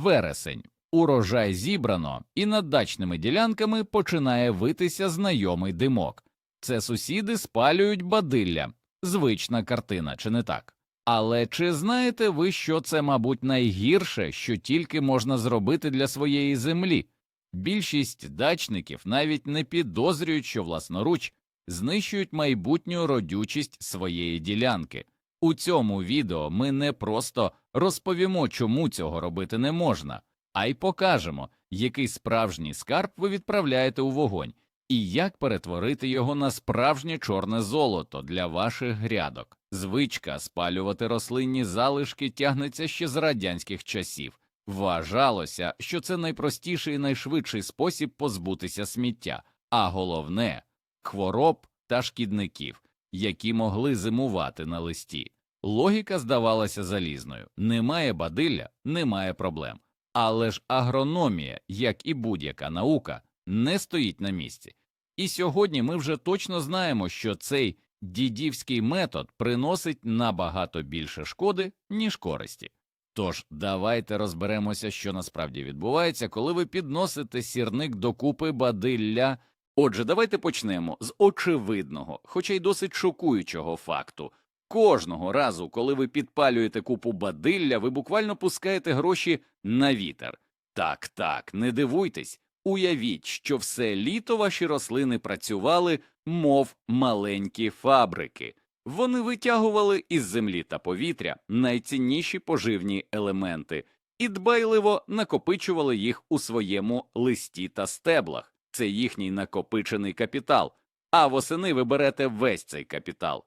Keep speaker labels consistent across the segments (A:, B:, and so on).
A: Вересень. Урожай зібрано, і над дачними ділянками починає витися знайомий димок. Це сусіди спалюють бадилля. Звична картина, чи не так? Але чи знаєте ви, що це, мабуть, найгірше, що тільки можна зробити для своєї землі? Більшість дачників навіть не підозрюють, що власноруч знищують майбутню родючість своєї ділянки. У цьому відео ми не просто розповімо, чому цього робити не можна, а й покажемо, який справжній скарб ви відправляєте у вогонь, і як перетворити його на справжнє чорне золото для ваших грядок. Звичка спалювати рослинні залишки тягнеться ще з радянських часів. Вважалося, що це найпростіший і найшвидший спосіб позбутися сміття, а головне хвороб та шкідників, які могли зимувати на листі. Логіка здавалася залізною немає бадилля, немає проблем. Але ж агрономія, як і будь-яка наука, не стоїть на місці. І сьогодні ми вже точно знаємо, що цей дідівський метод приносить набагато більше шкоди, ніж користі. Тож давайте розберемося, що насправді відбувається, коли ви підносите сірник до купи бадилля. Отже, давайте почнемо з очевидного, хоча й досить шокуючого факту. Кожного разу, коли ви підпалюєте купу бадилля, ви буквально пускаєте гроші на вітер. Так, так, не дивуйтесь, уявіть, що все літо ваші рослини працювали, мов маленькі фабрики. Вони витягували із землі та повітря найцінніші поживні елементи і дбайливо накопичували їх у своєму листі та стеблах. Це їхній накопичений капітал. А восени ви берете весь цей капітал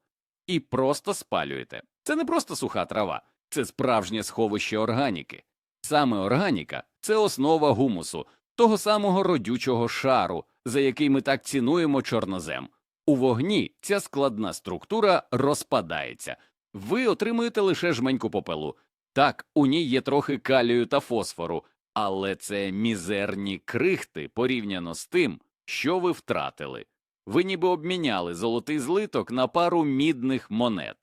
A: і просто спалюєте. Це не просто суха трава, це справжнє сховище органіки. Саме органіка це основа гумусу, того самого родючого шару, за який ми так цінуємо чорнозем. У вогні ця складна структура розпадається, ви отримуєте лише жменьку попелу. Так, у ній є трохи калію та фосфору, але це мізерні крихти порівняно з тим, що ви втратили. Ви ніби обміняли золотий злиток на пару мідних монет.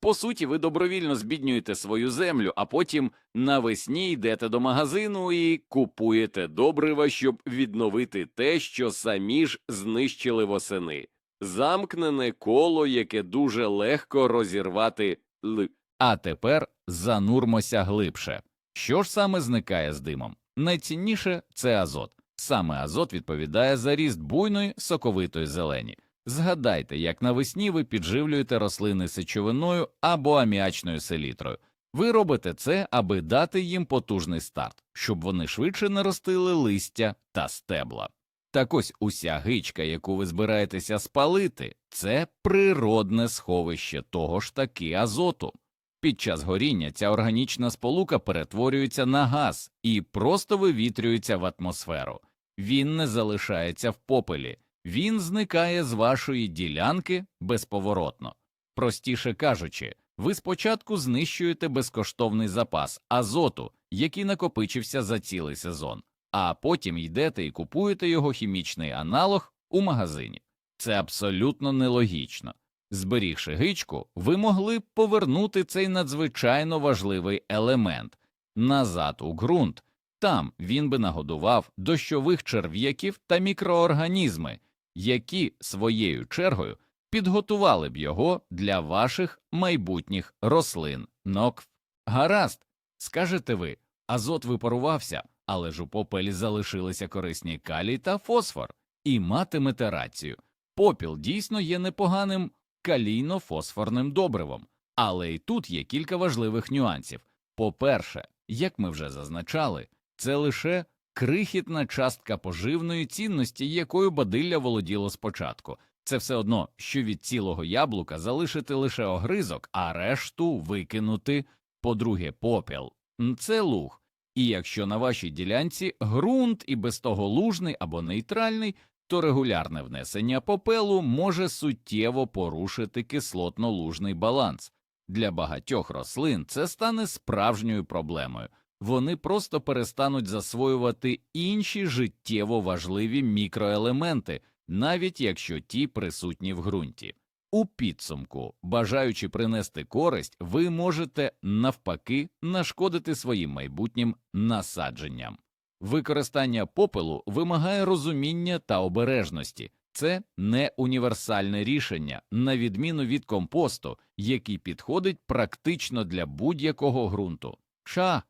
A: По суті, ви добровільно збіднюєте свою землю, а потім навесні йдете до магазину і купуєте добрива, щоб відновити те, що самі ж знищили восени. Замкнене коло, яке дуже легко розірвати л. А тепер занурмося глибше. Що ж саме зникає з димом? Найцінніше це азот. Саме азот відповідає за ріст буйної соковитої зелені. Згадайте, як навесні ви підживлюєте рослини сечовиною або аміачною селітрою. Ви робите це, аби дати їм потужний старт, щоб вони швидше наростили листя та стебла. Так ось уся гичка, яку ви збираєтеся спалити, це природне сховище того ж таки азоту. Під час горіння ця органічна сполука перетворюється на газ і просто вивітрюється в атмосферу. Він не залишається в попелі, він зникає з вашої ділянки безповоротно. Простіше кажучи, ви спочатку знищуєте безкоштовний запас азоту, який накопичився за цілий сезон, а потім йдете і купуєте його хімічний аналог у магазині. Це абсолютно нелогічно. Зберігши гичку, ви могли б повернути цей надзвичайно важливий елемент назад у ґрунт. Там він би нагодував дощових черв'яків та мікроорганізми, які своєю чергою підготували б його для ваших майбутніх рослин. Нокв. Гаразд, скажете ви, азот випарувався, але ж у попелі залишилися корисні калій та фосфор, і матимете рацію. Попіл дійсно є непоганим калійно-фосфорним добривом, але і тут є кілька важливих нюансів. По-перше, як ми вже зазначали, це лише крихітна частка поживної цінності, якою бадилля володіло спочатку. Це все одно, що від цілого яблука залишити лише огризок, а решту викинути. По-друге, попіл це луг. І якщо на вашій ділянці ґрунт і без того лужний або нейтральний, то регулярне внесення попелу може суттєво порушити кислотно-лужний баланс. Для багатьох рослин це стане справжньою проблемою. Вони просто перестануть засвоювати інші життєво важливі мікроелементи, навіть якщо ті присутні в ґрунті. У підсумку, бажаючи принести користь, ви можете навпаки нашкодити своїм майбутнім насадженням. Використання попелу вимагає розуміння та обережності. Це не універсальне рішення, на відміну від компосту, який підходить практично для будь-якого ґрунту. Ша,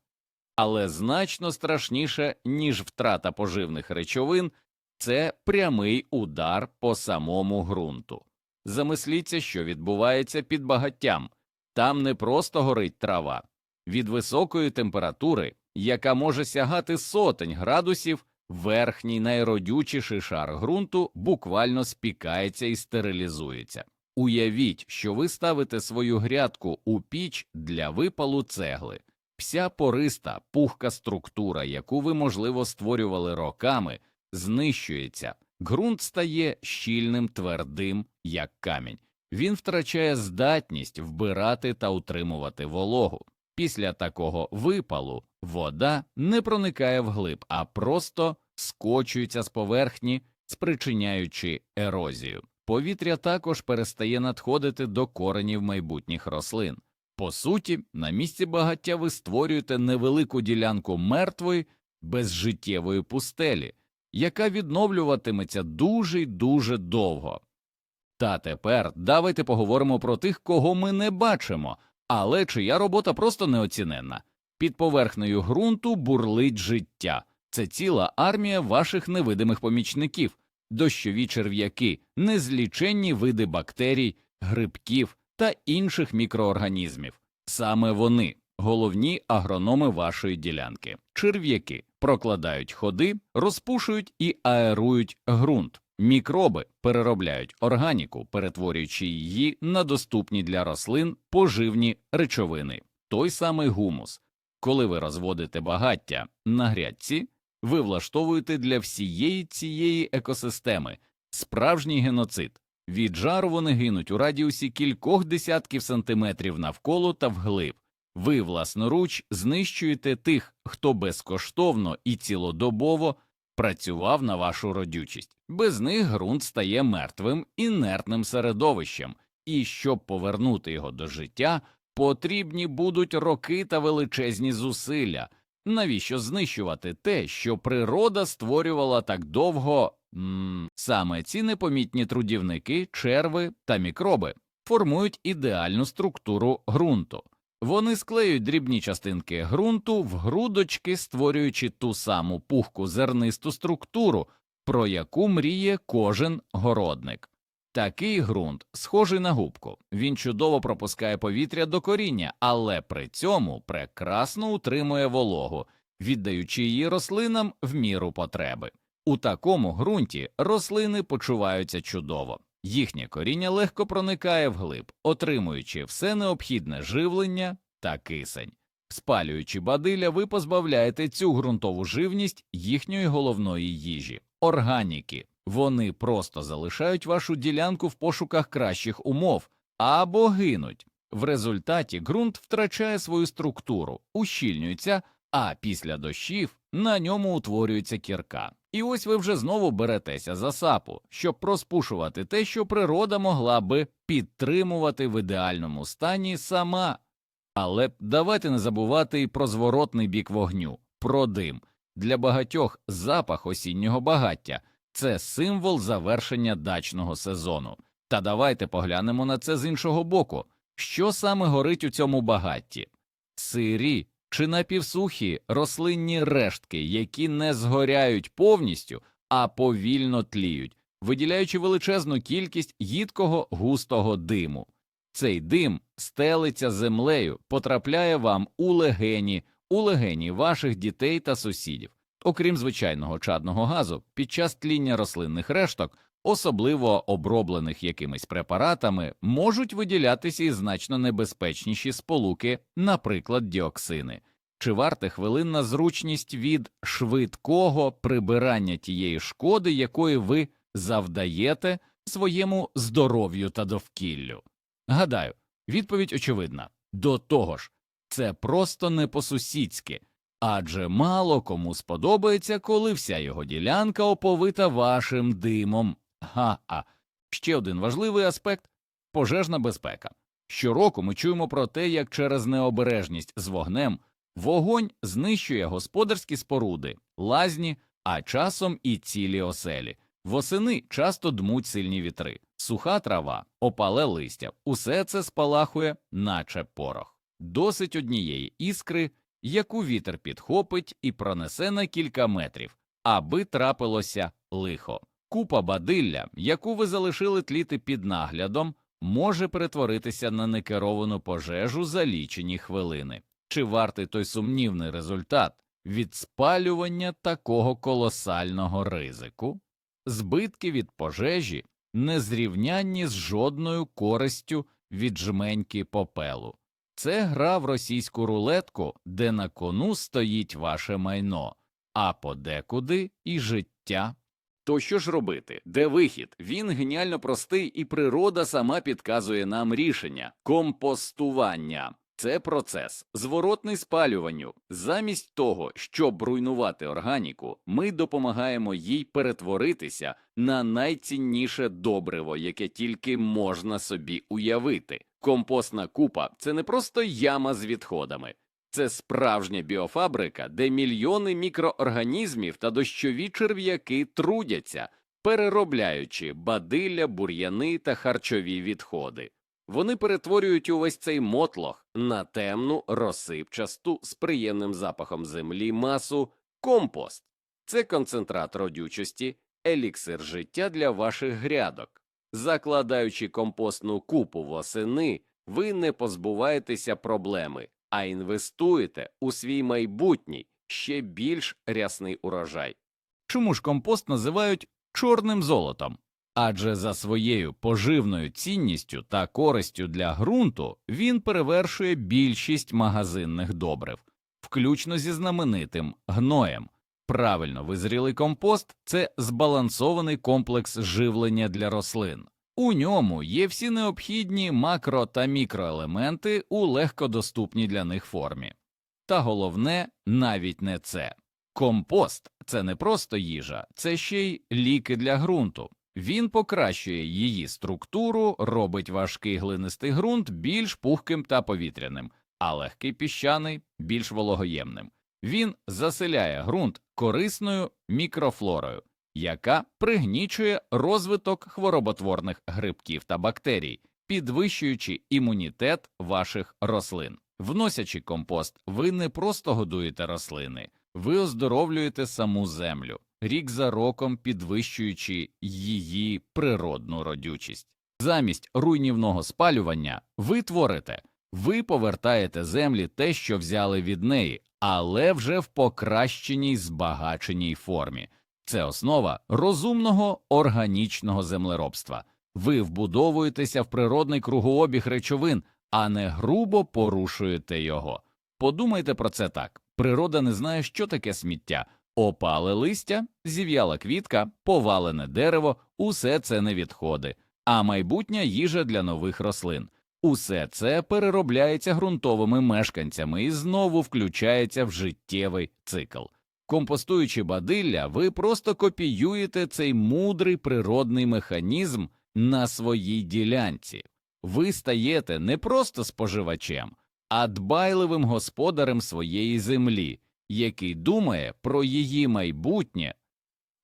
A: але значно страшніше, ніж втрата поживних речовин, це прямий удар по самому ґрунту. Замисліться, що відбувається під багаттям. Там не просто горить трава. Від високої температури, яка може сягати сотень градусів, верхній найродючіший шар ґрунту буквально спікається і стерилізується. Уявіть, що ви ставите свою грядку у піч для випалу цегли. Вся пориста, пухка структура, яку ви, можливо, створювали роками, знищується, ґрунт стає щільним, твердим, як камінь. Він втрачає здатність вбирати та утримувати вологу. Після такого випалу вода не проникає вглиб, а просто скочується з поверхні, спричиняючи ерозію. Повітря також перестає надходити до коренів майбутніх рослин. По суті, на місці багаття ви створюєте невелику ділянку мертвої, безжиттєвої пустелі, яка відновлюватиметься дуже й дуже довго. Та тепер давайте поговоримо про тих, кого ми не бачимо, але чия робота просто неоціненна. Під поверхнею ґрунту бурлить життя. Це ціла армія ваших невидимих помічників, дощові черв'яки, незліченні види бактерій, грибків та інших мікроорганізмів. Саме вони головні агрономи вашої ділянки. Черв'яки прокладають ходи, розпушують і аерують ґрунт. Мікроби переробляють органіку, перетворюючи її на доступні для рослин поживні речовини, той самий гумус. Коли ви розводите багаття на грядці, ви влаштовуєте для всієї цієї екосистеми справжній геноцид. Від жару вони гинуть у радіусі кількох десятків сантиметрів навколо та вглиб. Ви власноруч знищуєте тих, хто безкоштовно і цілодобово працював на вашу родючість. Без них ґрунт стає мертвим інертним середовищем, і щоб повернути його до життя, потрібні будуть роки та величезні зусилля. Навіщо знищувати те, що природа створювала так довго? М саме ці непомітні трудівники, черви та мікроби формують ідеальну структуру ґрунту. Вони склеюють дрібні частинки ґрунту в грудочки, створюючи ту саму пухку зернисту структуру, про яку мріє кожен городник. Такий ґрунт схожий на губку. Він чудово пропускає повітря до коріння, але при цьому прекрасно утримує вологу, віддаючи її рослинам в міру потреби. У такому ґрунті рослини почуваються чудово. Їхнє коріння легко проникає вглиб, отримуючи все необхідне живлення та кисень. Спалюючи бадилля, ви позбавляєте цю ґрунтову живність їхньої головної їжі органіки. Вони просто залишають вашу ділянку в пошуках кращих умов або гинуть. В результаті ґрунт втрачає свою структуру, ущільнюється, а після дощів на ньому утворюється кірка. І ось ви вже знову беретеся за сапу, щоб розпушувати те, що природа могла би підтримувати в ідеальному стані сама. Але давайте не забувати і про зворотний бік вогню, про дим. Для багатьох запах осіннього багаття це символ завершення дачного сезону. Та давайте поглянемо на це з іншого боку. Що саме горить у цьому багатті? Сирі чи напівсухі рослинні рештки, які не згоряють повністю, а повільно тліють, виділяючи величезну кількість їдкого густого диму. Цей дим стелиться землею, потрапляє вам у легені, у легені ваших дітей та сусідів. Окрім звичайного чадного газу, під час тління рослинних решток, особливо оброблених якимись препаратами, можуть виділятися і значно небезпечніші сполуки, наприклад, діоксини. Чи варте хвилинна зручність від швидкого прибирання тієї шкоди, якої ви завдаєте своєму здоров'ю та довкіллю? Гадаю, відповідь очевидна до того ж, це просто не по-сусідськи, адже мало кому сподобається, коли вся його ділянка оповита вашим димом. Га-а. Ще один важливий аспект Пожежна безпека. Щороку ми чуємо про те, як через необережність з вогнем вогонь знищує господарські споруди, лазні, а часом і цілі оселі. Восени часто дмуть сильні вітри, суха трава, опале листя, усе це спалахує, наче порох. Досить однієї іскри, яку вітер підхопить і пронесе на кілька метрів, аби трапилося лихо. Купа бадилля, яку ви залишили тліти під наглядом, може перетворитися на некеровану пожежу за лічені хвилини. Чи вартий той сумнівний результат від спалювання такого колосального ризику? Збитки від пожежі не зрівнянні з жодною користю від жменьки попелу. Це гра в російську рулетку, де на кону стоїть ваше майно, а подекуди і життя. То що ж робити? Де вихід? Він геніально простий, і природа сама підказує нам рішення компостування. Це процес, зворотний спалюванню. Замість того, щоб руйнувати органіку, ми допомагаємо їй перетворитися на найцінніше добриво, яке тільки можна собі уявити. Компостна купа це не просто яма з відходами, це справжня біофабрика, де мільйони мікроорганізмів та дощові черв'яки трудяться, переробляючи бадилля, бур'яни та харчові відходи. Вони перетворюють увесь цей мотлох на темну, розсипчасту з приємним запахом землі масу компост. Це концентрат родючості, еліксир життя для ваших грядок. Закладаючи компостну купу восени, ви не позбуваєтеся проблеми, а інвестуєте у свій майбутній ще більш рясний урожай. Чому ж компост називають чорним золотом? Адже за своєю поживною цінністю та користю для ґрунту він перевершує більшість магазинних добрив, включно зі знаменитим гноєм. Правильно визрілий компост це збалансований комплекс живлення для рослин. У ньому є всі необхідні макро та мікроелементи у легкодоступній для них формі. Та головне навіть не це. Компост це не просто їжа, це ще й ліки для ґрунту. Він покращує її структуру, робить важкий глинистий ґрунт більш пухким та повітряним, а легкий піщаний більш вологоємним. Він заселяє ґрунт корисною мікрофлорою, яка пригнічує розвиток хвороботворних грибків та бактерій, підвищуючи імунітет ваших рослин. Вносячи компост, ви не просто годуєте рослини, ви оздоровлюєте саму землю, рік за роком підвищуючи її природну родючість. Замість руйнівного спалювання ви творите, ви повертаєте землі те, що взяли від неї, але вже в покращеній збагаченій формі. Це основа розумного органічного землеробства. Ви вбудовуєтеся в природний кругообіг речовин, а не грубо порушуєте його. Подумайте про це так: природа не знає, що таке сміття. Опале листя, зів'яла квітка, повалене дерево усе це не відходи, а майбутня їжа для нових рослин. Усе це переробляється ґрунтовими мешканцями і знову включається в життєвий цикл. Компостуючи бадилля, ви просто копіюєте цей мудрий природний механізм на своїй ділянці. Ви стаєте не просто споживачем, а дбайливим господарем своєї землі, який думає про її майбутнє.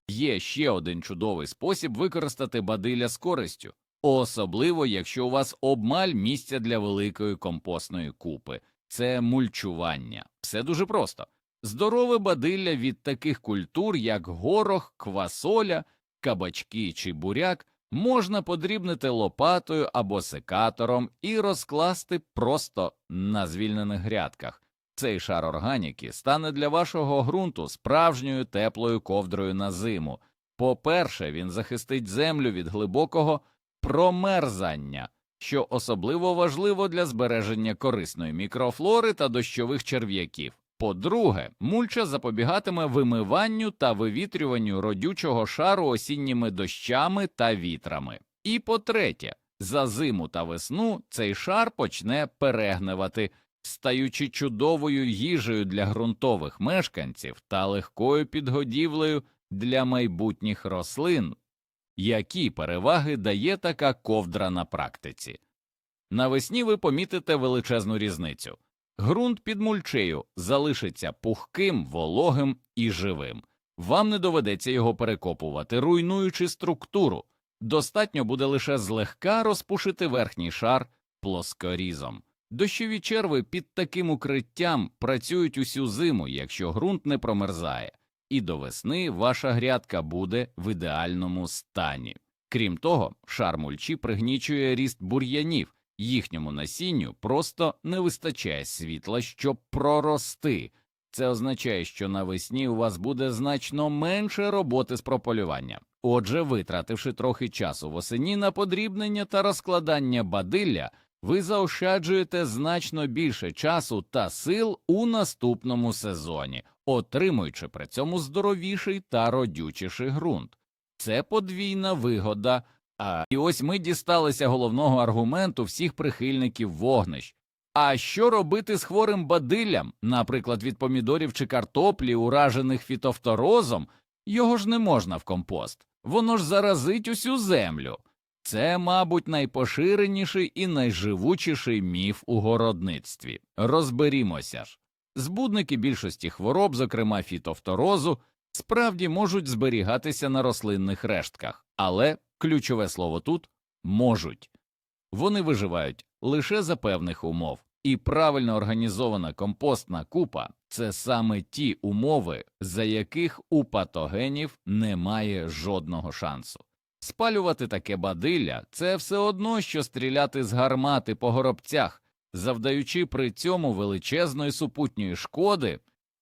A: Є ще один чудовий спосіб використати бадилля з користю, особливо якщо у вас обмаль місця для великої компостної купи це мульчування. Все дуже просто. Здорове бадилля від таких культур, як горох, квасоля, кабачки чи буряк, можна подрібнити лопатою або секатором і розкласти просто на звільнених грядках. Цей шар органіки стане для вашого ґрунту справжньою теплою ковдрою на зиму. По-перше, він захистить землю від глибокого промерзання, що особливо важливо для збереження корисної мікрофлори та дощових черв'яків. По-друге, мульча запобігатиме вимиванню та вивітрюванню родючого шару осінніми дощами та вітрами. І по-третє, за зиму та весну цей шар почне перегнивати, стаючи чудовою їжею для ґрунтових мешканців та легкою підгодівлею для майбутніх рослин. Які переваги дає така ковдра на практиці? Навесні ви помітите величезну різницю. Ґрунт під мульчею залишиться пухким, вологим і живим. Вам не доведеться його перекопувати, руйнуючи структуру. Достатньо буде лише злегка розпушити верхній шар плоскорізом. Дощові черви під таким укриттям працюють усю зиму, якщо ґрунт не промерзає, і до весни ваша грядка буде в ідеальному стані. Крім того, шар мульчі пригнічує ріст бур'янів, їхньому насінню просто не вистачає світла, щоб прорости. Це означає, що навесні у вас буде значно менше роботи з прополювання. Отже, витративши трохи часу восені на подрібнення та розкладання бадилля, ви заощаджуєте значно більше часу та сил у наступному сезоні, отримуючи при цьому здоровіший та родючіший ґрунт. Це подвійна вигода. А і ось ми дісталися головного аргументу всіх прихильників вогнищ. А що робити з хворим бадиллям, наприклад, від помідорів чи картоплі, уражених фітофторозом, його ж не можна в компост, воно ж заразить усю землю. Це, мабуть, найпоширеніший і найживучіший міф у городництві. Розберімося ж. Збудники більшості хвороб, зокрема фітофторозу, справді можуть зберігатися на рослинних рештках, але ключове слово тут можуть. Вони виживають лише за певних умов, і правильно організована компостна купа це саме ті умови, за яких у патогенів немає жодного шансу. Спалювати таке бадилля це все одно, що стріляти з гармати по горобцях, завдаючи при цьому величезної супутньої шкоди.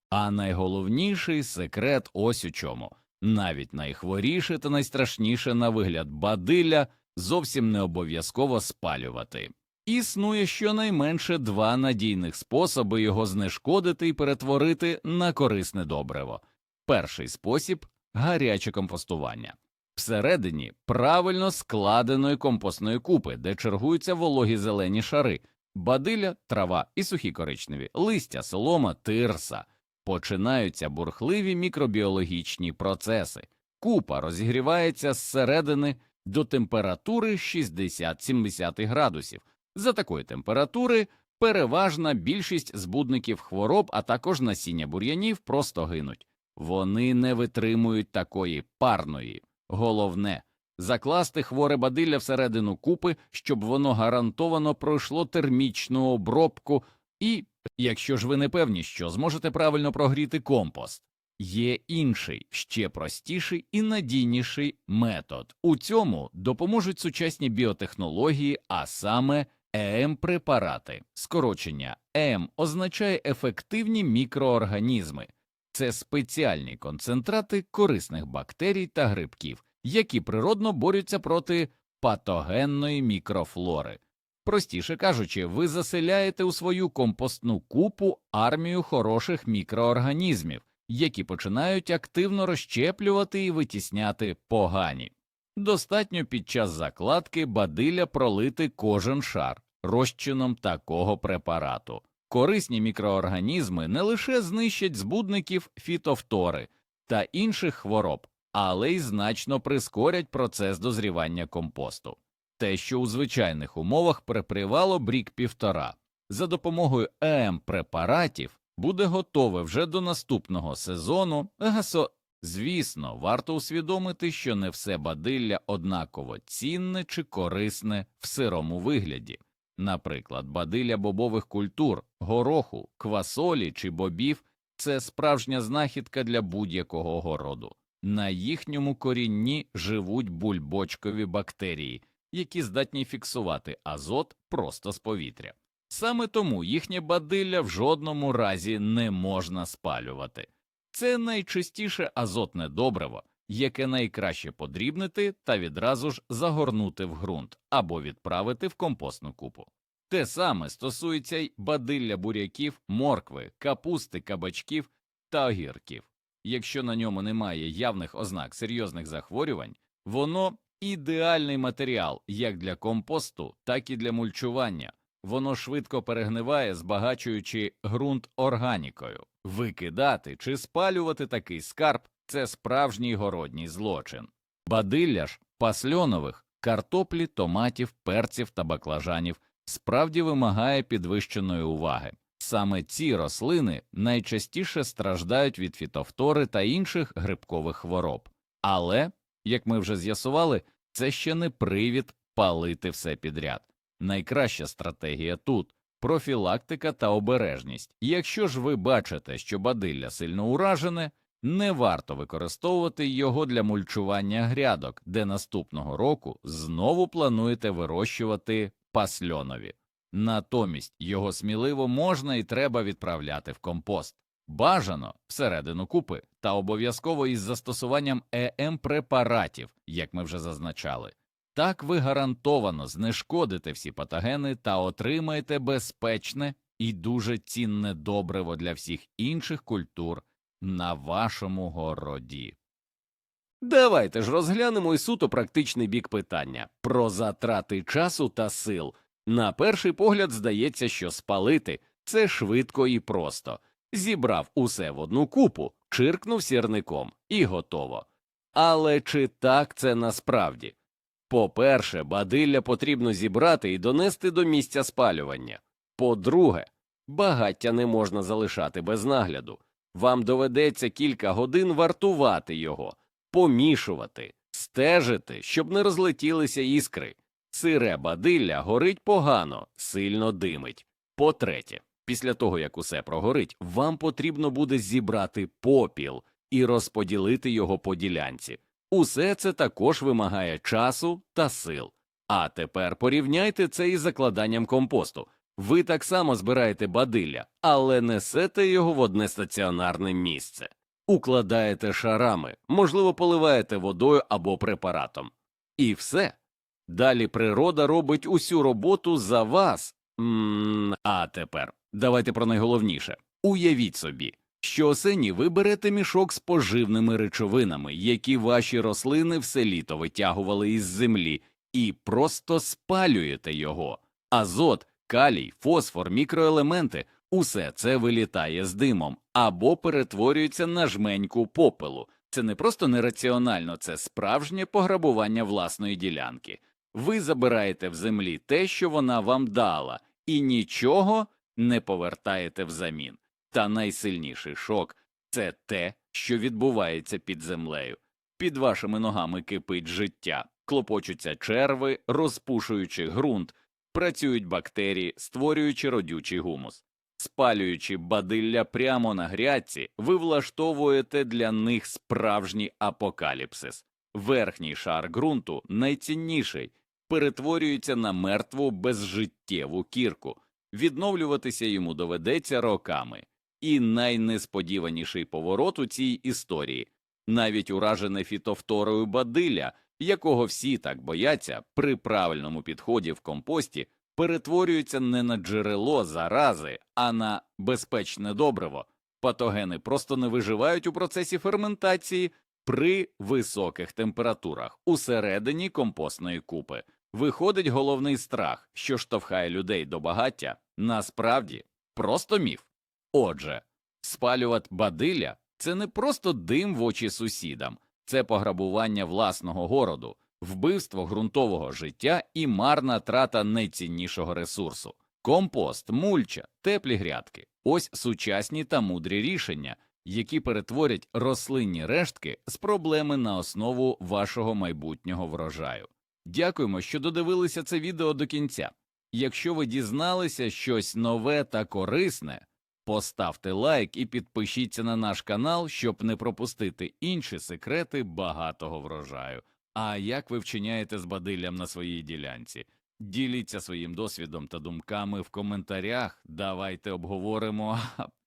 A: А найголовніший секрет ось у чому навіть найхворіше та найстрашніше на вигляд бадилля зовсім не обов'язково спалювати. Існує щонайменше два надійних способи його знешкодити і перетворити на корисне добриво. Перший спосіб гаряче компостування. Всередині правильно складеної компостної купи, де чергуються вологі зелені шари, бадилля, трава і сухі коричневі, листя, солома, тирса. Починаються бурхливі мікробіологічні процеси. Купа розігрівається зсередини до температури 60-70 градусів. За такої температури переважна більшість збудників хвороб, а також насіння бур'янів просто гинуть. Вони не витримують такої парної. Головне закласти хворе бадилля всередину купи, щоб воно гарантовано пройшло термічну обробку, і, якщо ж ви не певні, що зможете правильно прогріти компост, є інший, ще простіший і надійніший метод. У цьому допоможуть сучасні біотехнології, а саме ЕМ-препарати. Скорочення ЕМ означає ефективні мікроорганізми. Це спеціальні концентрати корисних бактерій та грибків, які природно борються проти патогенної мікрофлори. Простіше кажучи, ви заселяєте у свою компостну купу армію хороших мікроорганізмів, які починають активно розщеплювати і витісняти погані. Достатньо під час закладки бадилля пролити кожен шар розчином такого препарату. Корисні мікроорганізми не лише знищать збудників фітофтори та інших хвороб, але й значно прискорять процес дозрівання компосту. Те, що у звичайних умовах припривало брік півтора, за допомогою ЕМ-препаратів буде готове вже до наступного сезону гасо. Звісно, варто усвідомити, що не все бадилля однаково цінне чи корисне в сирому вигляді. Наприклад, бадилля бобових культур, гороху, квасолі чи бобів це справжня знахідка для будь-якого городу. На їхньому корінні живуть бульбочкові бактерії, які здатні фіксувати азот просто з повітря. Саме тому їхнє бадилля в жодному разі не можна спалювати. Це найчистіше азотне добриво, яке найкраще подрібнити та відразу ж загорнути в ґрунт або відправити в компостну купу. Те саме стосується й бадилля буряків, моркви, капусти, кабачків та огірків. Якщо на ньому немає явних ознак серйозних захворювань, воно ідеальний матеріал як для компосту, так і для мульчування. Воно швидко перегниває, збагачуючи ґрунт органікою. Викидати чи спалювати такий скарб це справжній городній злочин. Бадилля ж пасльонових, картоплі, томатів, перців та баклажанів справді вимагає підвищеної уваги. Саме ці рослини найчастіше страждають від фітофтори та інших грибкових хвороб. Але, як ми вже з'ясували, це ще не привід палити все підряд. Найкраща стратегія тут профілактика та обережність. Якщо ж ви бачите, що бадилля сильно уражене, не варто використовувати його для мульчування грядок, де наступного року знову плануєте вирощувати пасльонові. Натомість його сміливо можна і треба відправляти в компост. Бажано всередину купи та обов'язково із застосуванням ЕМ препаратів, як ми вже зазначали. Так ви гарантовано знешкодите всі патогени та отримаєте безпечне і дуже цінне добриво для всіх інших культур на вашому городі.
B: Давайте ж розглянемо і суто практичний бік питання про затрати часу та сил. На перший погляд здається, що спалити це швидко і просто. Зібрав усе в одну купу, чиркнув сірником і готово. Але чи так це насправді? По-перше, бадилля потрібно зібрати і донести до місця спалювання. По-друге, багаття не можна залишати без нагляду. Вам доведеться кілька годин вартувати його, помішувати, стежити, щоб не розлетілися іскри. Сире бадилля горить погано, сильно димить. По-третє, після того, як усе прогорить, вам потрібно буде зібрати попіл і розподілити його по ділянці. Усе це також вимагає часу та сил. А тепер порівняйте це із закладанням компосту. Ви так само збираєте бадилля, але несете його в одне стаціонарне місце, укладаєте шарами, можливо, поливаєте водою або препаратом. І все. Далі природа робить усю роботу за вас. м а тепер давайте про найголовніше. Уявіть собі, що осені ви берете мішок з поживними речовинами, які ваші рослини все літо витягували із землі, і просто спалюєте його. Азот, калій, фосфор, мікроелементи усе це вилітає з димом або перетворюється на жменьку попелу. Це не просто нераціонально, це справжнє пограбування власної ділянки. Ви забираєте в землі те, що вона вам дала, і нічого не повертаєте взамін. Та найсильніший шок це те, що відбувається під землею. Під вашими ногами кипить життя, клопочуться черви, розпушуючи ґрунт, працюють бактерії, створюючи родючий гумус. Спалюючи бадилля прямо на грядці, ви влаштовуєте для них справжній апокаліпсис. Верхній шар ґрунту, найцінніший, перетворюється на мертву безжиттєву кірку. Відновлюватися йому доведеться роками. І найнесподіваніший поворот у цій історії навіть уражене фітофторою бадилля, якого всі так бояться, при правильному підході в компості перетворюється не на джерело зарази, а на безпечне добриво. Патогени просто не виживають у процесі ферментації при високих температурах усередині компостної купи. Виходить головний страх, що штовхає людей до багаття, насправді просто міф. Отже, спалювати бадилля це не просто дим в очі сусідам, це пограбування власного городу, вбивство ґрунтового життя і марна трата найціннішого ресурсу. Компост, мульча, теплі грядки ось сучасні та мудрі рішення, які перетворять рослинні рештки з проблеми на основу вашого майбутнього врожаю. Дякуємо, що додивилися це відео до кінця. Якщо ви дізналися щось нове та корисне, поставте лайк і підпишіться на наш канал, щоб не пропустити інші секрети багатого врожаю. А як ви вчиняєте з бадиллям на своїй ділянці? Діліться своїм досвідом та думками в коментарях. Давайте обговоримо.